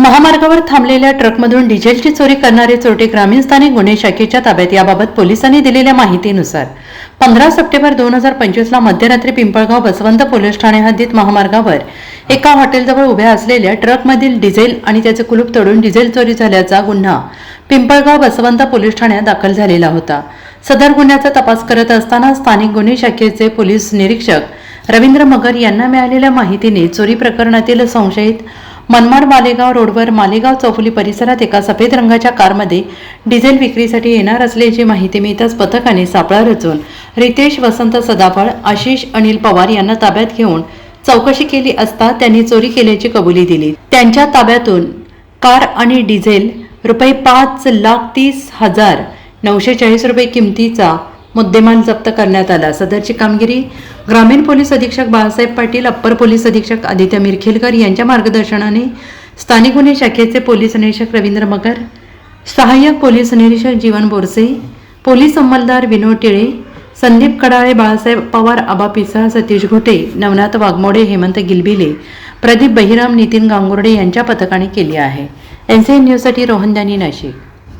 महामार्गावर थांबलेल्या ट्रकमधून डिझेलची चोरी करणारे चोरटे ग्रामीण स्थानिक गुन्हे शाखेच्या ताब्यात याबाबत पोलिसांनी दिलेल्या माहितीनुसार पंधरा सप्टेंबर दोन हजार पंचवीसला मध्यरात्री पिंपळगाव बसवंत पोलीस ठाणे हद्दीत महामार्गावर एका हॉटेलजवळ उभ्या असलेल्या ट्रकमधील डिझेल आणि त्याचे कुलूप तोडून डिझेल चोरी झाल्याचा गुन्हा पिंपळगाव बसवंत पोलीस ठाण्यात दाखल झालेला होता. सदर गुन्ह्याचा तपास करत असताना स्थानिक गुन्हे शाखेचे पोलीस निरीक्षक रवींद्र मगर यांना मिळालेल्या माहितीने चोरी प्रकरणातील संशयित मनमाड मालेगाव रोडवर मालेगाव चौफुली परिसरात एका सफेद रंगाच्या कारमध्ये डिझेल विक्रीसाठी येणार असल्याची माहिती मिळताच पथकाने सापळा रचून रितेश वसंत सदाफळ आशिष अनिल पवार यांना ताब्यात घेऊन चौकशी केली असता त्यांनी चोरी केल्याची कबुली दिली. त्यांच्या ताब्यातून कार आणि डिझेल रुपये पाच लाख तीस हजार नऊशे चाळीस रुपये किमतीचा मुद्देमाल जप्त करण्यात आला. सदरची कामगिरी ग्रामीण पोलीस अधीक्षक बाळासाहेब पाटील अप्पर पोलीस अधीक्षक आदित्य मिरखेलकर यांच्या मार्गदर्शनाने स्थानिक गुन्हे शाखेचे पोलीस निरीक्षक रवींद्र मगर सहाय्यक पोलीस निरीक्षक जीवन बोरसे पोलीस अंमलदार विनोद टिळे संदीप कडाळे बाळासाहेब पवार आबा पिसा सतीश घोटे नवनाथ वाघमोडे हेमंत गिलबिले प्रदीप बहिराम नितीन गांगुर्डे यांच्या पथकाने केली आहे. एन सी एन न्यूजसाठी रोहन दानी नाशिक.